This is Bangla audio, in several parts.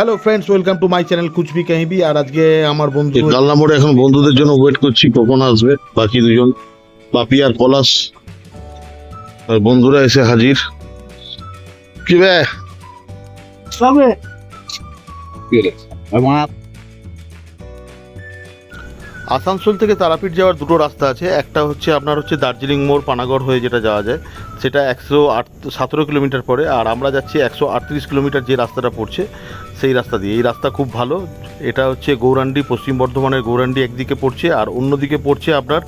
Hello friends welcome to my channel কুচবি কাহিবি আর আজকে আমার বন্ধু কালনা মোড়ে এখন বন্ধুদের জন্য ওয়েট করছি কখন আসবে বাকি দুজন। বাপি আর পলাশ। আর বন্ধুরা এসে হাজির। কি বে? আসানসোল থেকে তারাপীঠ যাওয়ার দুটো রাস্তা আছে। একটা হচ্ছে আপনার হচ্ছে দার্জিলিং মোড়, পানাগড় হয়ে যেটা যাওয়া যায়, সেটা একশো আট, সতেরো কিলোমিটার পরে, আর আমরা যাচ্ছি একশো আটত্রিশ কিলোমিটার যে রাস্তাটা পড়ছে, সেই রাস্তা দিয়ে। এই রাস্তা খুব ভালো। এটা হচ্ছে গৌরান্ডি, পশ্চিম বর্ধমানের গৌরান্ডি একদিকে পড়ছে, আর অন্যদিকে পড়ছে আপনার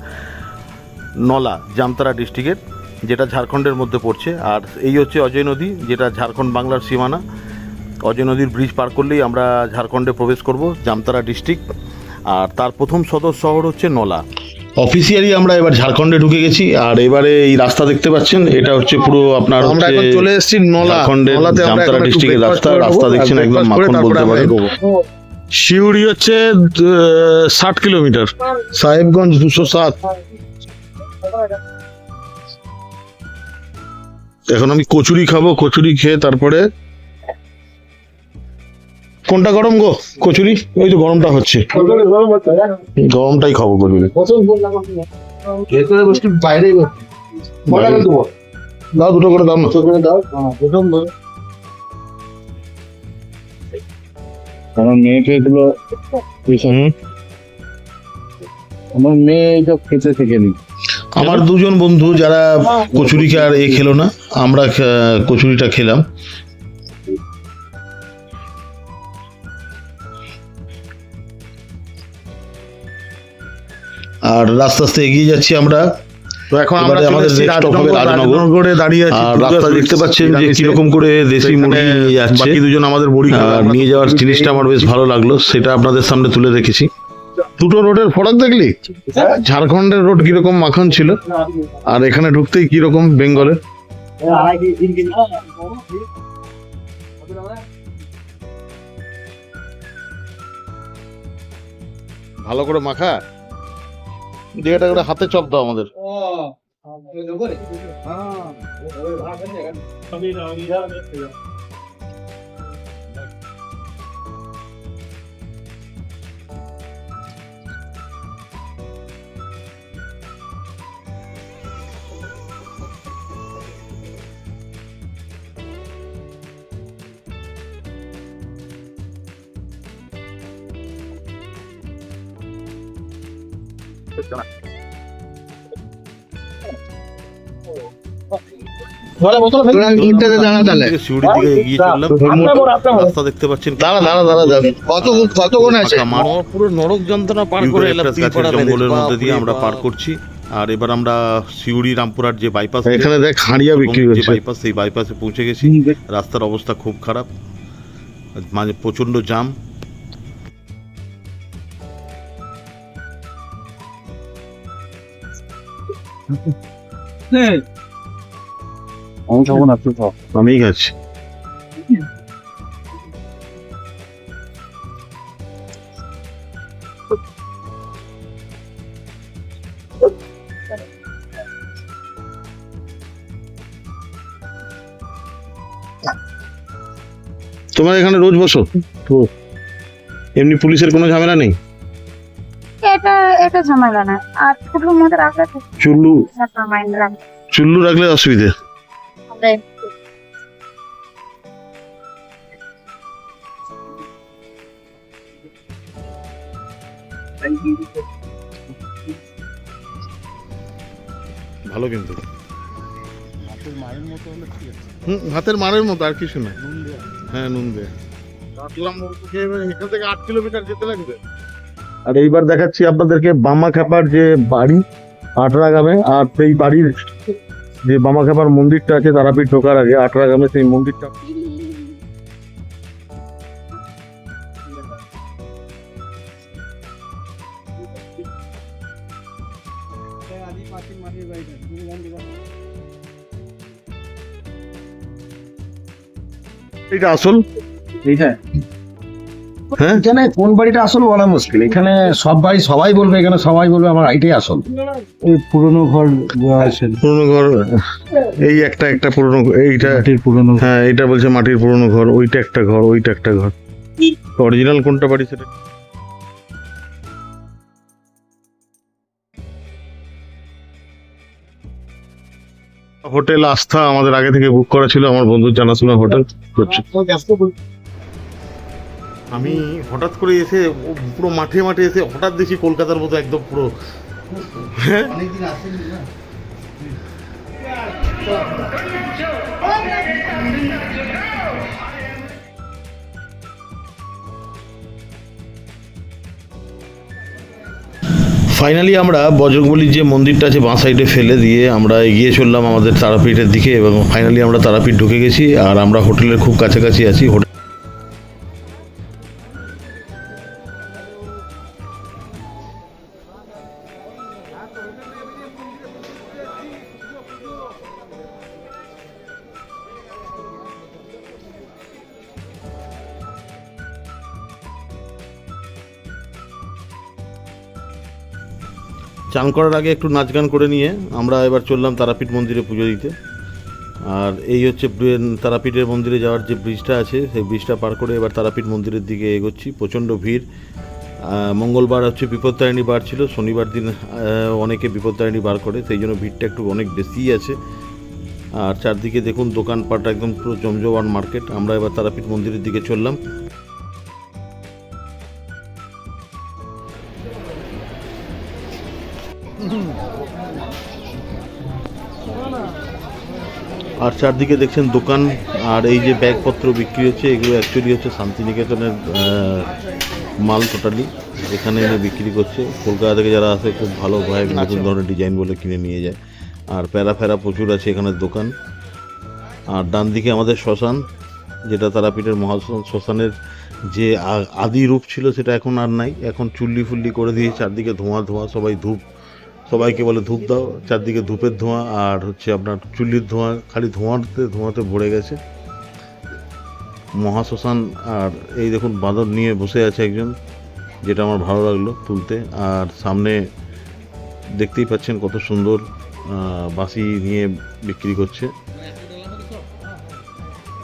নলা, জামতারা ডিস্ট্রিক্টের, যেটা ঝাড়খণ্ডের মধ্যে পড়ছে। আর এই হচ্ছে অজয় নদী, যেটা ঝাড়খণ্ড বাংলার সীমানা। অজয় নদীর ব্রিজ পার করলেই আমরা ঝাড়খণ্ডে প্রবেশ করব, জামতারা ডিস্ট্রিক্ট আর তার প্রথম সদর শহর হচ্ছে নলা। অফিসিয়ালি আমরা এবার ঝাড়খণ্ডে ঢুকে গেছি আর এবারে এই রাস্তা দেখতে পাচ্ছেন এটা হচ্ছে পুরো আপনার আমরা এখন চলে এসেছি নলা। নলাতে আমরা এখন ডিস্ট্রিক্টের রাস্তা রাস্তা দেখছেন একদম মাখন বলতে পারেন। শিউড়ি হচ্ছে ষাট কিলোমিটার। সাহেবগঞ্জ দুশো সাত। এখন আমি কচুরি খাব কচুরি খেয়ে তারপরে কোনটা গরম গো? কচুরি? ওই তো গরমটা হচ্ছে। গরমটাই খাব কচুরি। দাও দুটো করে দাও না। আমার মেয়ে খেয়েছিল হুম। আমার মেয়ে এইসব খেতে শিখেনি। আমার দুজন বন্ধু যারা কচুরিকে আর এ খেলো না আমরা কচুরিটা খেলাম। আর রাস্তে আস্তে এগিয়ে যাচ্ছি আমরা। তো এখন আমরা আমাদের রাজনগর। দাঁড়িয়ে আছি আর রাস্তা দেখতে পাচ্ছেন যে। কীরকম করে দেশি মুরগি নিয়ে যাচ্ছে। বাকি দুজন আমাদের বড়ি আর নিয়ে যাওয়ার জিনিসটা আমার বেশ ভালো লাগল সেটা আপনাদের সামনে তুলে রেখেছি। দুটো রোডের ফরাক দেখলি? ঝাড়খণ্ডের রোড কীরকম মাখন ছিল? আর এখানে ঢুকতেই কীরকম বেঙ্গলের? ভালো করে মাখা। দিঘাটা করে হাতে চপ দাও আমাদের। ইটটাতে জঙ্গলের মধ্যে দিয়ে আমরা পার করছি। আর এবার আমরা সিউড়ি রামপুরহাট যে বাইপাস এখানে দেখ হাঁড়িয়া বিক্রি হচ্ছে। বাইপাস সেই বাইপাসে পৌঁছে গেছি। রাস্তার অবস্থা খুব খারাপ। মাঝে প্রচণ্ড জাম আমি খাব না তুই খাও আমি গেছি। তোমার এখানে রোজ বসো। তো এমনি পুলিশের কোনো ঝামেলা নেই? এটা এটা ঝামেলা না। আর ছোটোর মধ্যে রাখলে তো চুল্লু। চুল্লু রাখলে অসুবিধে। ভালো কিন্তু। হুম ভাতের মারের মতো আর কিছু না। হ্যাঁ নুন দেয়া। এখান থেকে আট কিলোমিটার যেতে লাগবে। আর এইবার দেখাচ্ছি আপনাদেরকে বামা খাপার যে বাড়ি আটরা গ্রামে আর সেই বাড়ির যে বামা খাপার মন্দিরটা আছে, তারাপীঠ ঢোকার আগে আটরা গ্রামে সেই মন্দিরটা। এটা আসল? এইটা। হ্যাঁ এখানে কোন বাড়িটা আসল বলা মুশকিল এখানে সব বাড়ি সবাই বলবে এখানে সবাই বলবে আমার আইটাই আসল ওই পুরনো ঘর আছে পুরনো ঘর এই একটা একটা পুরনো এইটা মাটির পুরনো হ্যাঁ এটা বলছে মাটির পুরনো ঘর ওইটা একটা ঘর ওইটা একটা ঘর অরিজিনাল কোনটা বাড়ি সেটা হোটেল আস্থা আমাদের আগে থেকে বুক করা ছিল আমার বন্ধুর জানাশোনা হোটেল আমি হঠাৎ করে এসে পুরো মাঠে মাঠে এসে হঠাৎ দেখি কলকাতার মতো একদম পুরো। হ্যাঁ? ফাইনালি আমরা বজরংবলির যে মন্দিরটা আছে বাঁ সাইডে ফেলে দিয়ে আমরা এগিয়ে চললাম আমাদের তারাপীঠের দিকে এবং ফাইনালি আমরা তারাপীঠ ঢুকে গেছি আর আমরা হোটেলের খুব কাছাকাছি আছি। হোটেল চান করার আগে একটু নাচ গান করে নিয়ে আমরা এবার চললাম তারাপীঠ মন্দিরে পুজো দিতে। আর এই হচ্ছে তারাপীঠের মন্দিরে যাওয়ার যে ব্রিজটা আছে, সেই ব্রিজটা পার করে এবার তারাপীঠ মন্দিরের দিকে এগোচ্ছি। প্রচণ্ড ভিড়। মঙ্গলবার হচ্ছে বিপত্তারিণী বার ছিল, শনিবার দিন অনেকে বিপত্তারিণী বার করে, সেই জন্য ভিড়টা একটু অনেক বেশিই আছে। আর চারদিকে দেখুন দোকানপাট একদম পুরো জমজমান মার্কেট। আমরা এবার তারাপীঠ মন্দিরের দিকে চললাম। আর চারদিকে দেখছেন দোকান আর এই যে ব্যাগপত্র বিক্রি হচ্ছে এগুলো অ্যাকচুয়ালি হচ্ছে শান্তিনিকেতনের মাল টোটালি এখানে এনে বিক্রি করছে। কলকাতা থেকে যারা আসে খুব ভালো ভাই নতুন ধরনের ডিজাইন বলে কিনে নিয়ে যায়। আর প্যারা ফেরা প্রচুর আছে এখানে দোকান। আর ডান দিকে আমাদের শ্মশান যেটা তারাপীঠের মহা শ্মশানের যে আদি রূপ ছিল সেটা এখন আর নাই। এখন চুল্লি ফুল্লি করে দিয়ে চারদিকে ধোঁয়া ধোঁয়া সবাই ধূপ সবাইকে বলে ধূপ দাও। চারদিকে ধূপের ধোঁয়া আর হচ্ছে আপনার চুল্লির ধোঁয়া, খালি ধোঁয়াতে ধোঁয়াতে ভরে গেছে। মহাশ্মশান আর এই দেখুন বাঁদর নিয়ে বসে আছে একজন, যেটা আমার ভালো লাগল তুলতে। আর সামনে দেখতেই পাচ্ছেন কত সুন্দর বাঁশি নিয়ে বিক্রি করছে।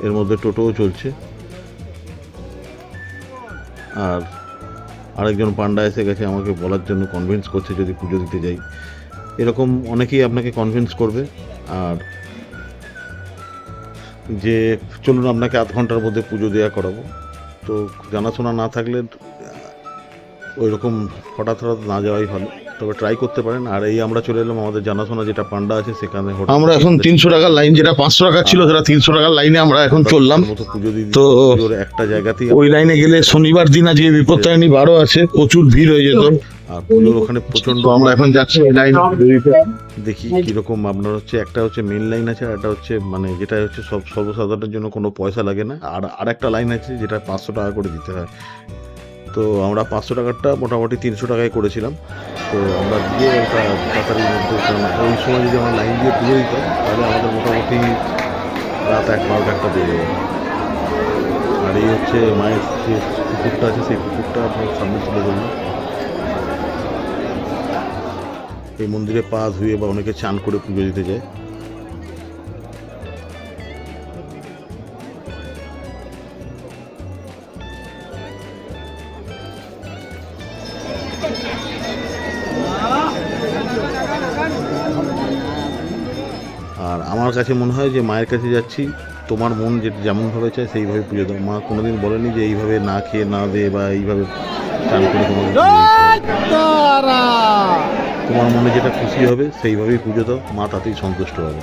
এর মধ্যে টোটোও চলছে। আর আরেকজন পান্ডা এসে গেছে, আমাকে বলার জন্য কনভিন্স করছে যদি পুজো দিতে যাই। এরকম অনেকেই আপনাকে কনভিন্স করবে। আর যে চলুন আপনাকে আধ ঘণ্টার মধ্যে পুজো দেওয়া করাবো। তো জানাশোনা না থাকলে ওই রকম হঠাৎ হঠাৎ না যাওয়াই ভালো। তবে ট্রাই করতে পারেন। আর এই আমরা চলে এলাম আমাদের জানাশোনা যেটা পান্ডা আছে সেখানে আমরা এখন তিনশো টাকার লাইন যেটা পাঁচশো টাকা ছিল সেটা তিনশো টাকার লাইনে আমরা এখন চললাম। তো একটা জায়গাতেই ওই লাইনে গেলে শনিবার দিন আজকে বিপত্তারিণী বারো আছে। প্রচুর ভিড় হয়ে যেত। আর পুজোর ওখানে প্রচণ্ড আমরা এখন যাচ্ছি লাইন দেখি কীরকম আপনার হচ্ছে একটা হচ্ছে মেন লাইন আছে আর একটা হচ্ছে মানে যেটা হচ্ছে সব সর্বসাধারণের জন্য কোনো পয়সা লাগে না। আর আরেকটা লাইন আছে যেটা পাঁচশো টাকা করে দিতে হয়। তো আমরা পাঁচশো টাকারটা মোটামুটি তিনশো টাকায় করেছিলাম। তো আমরা দিয়ে ওটা তাড়াতাড়ির মধ্যে ওই সময় যদি আমরা লাইন দিয়ে পুজো দিতাম তাহলে আমাদের মোটামুটি রাত এক বারোটা একটা বেজে যাবে আর এই হচ্ছে মায়ের যে পুকুরটা আছে সেই পুকুরটা আপনার সামনে তুলে ধরলাম। এই মন্দিরে পা ধুয়ে বা অনেকে চান করে পুজো দিতে যায়। আর আমার কাছে মনে হয় যে মায়ের কাছে যাচ্ছি, তোমার মন যে যেমনভাবে চায় সেইভাবে পুজো দাও মা কোনোদিন বলেনি যে এইভাবে না খেয়ে, না দে বা এইভাবে চান করে কোনো তোমার মনে যেটা খুশি হবে, সেইভাবেই পুজো দাও, মা তাতেই সন্তুষ্ট হবে।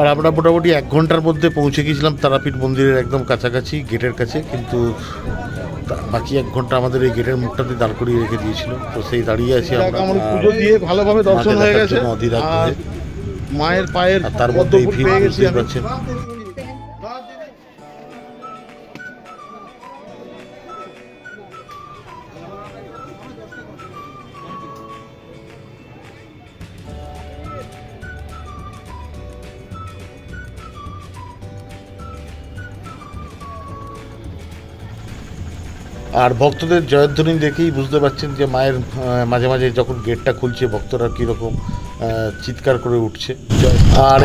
আর আমরা মোটামুটি এক ঘণ্টার মধ্যে পৌঁছে গেছিলাম তারাপীঠ মন্দিরের একদম কাছাকাছি, গেটের কাছে, কিন্তু বাকি এক ঘণ্টা আমাদের এই গেটের মুখটাতে দাঁড় করিয়ে রেখে দিয়েছিল। তো সেই দাঁড়িয়ে আছি আমরা পুজো দিয়ে ভালোভাবে দর্শন হয়ে গেছে। মায়ের পায়ের তার মধ্যে ভিড় বুঝতেই পারছেন আর ভক্তদের জয়ধ্বনি দেখেই বুঝতে পারছেন যে মায়ের মাঝে মাঝে যখন গেটটা খুলছে, ভক্তরা কীরকম চিৎকার করে উঠছে। আর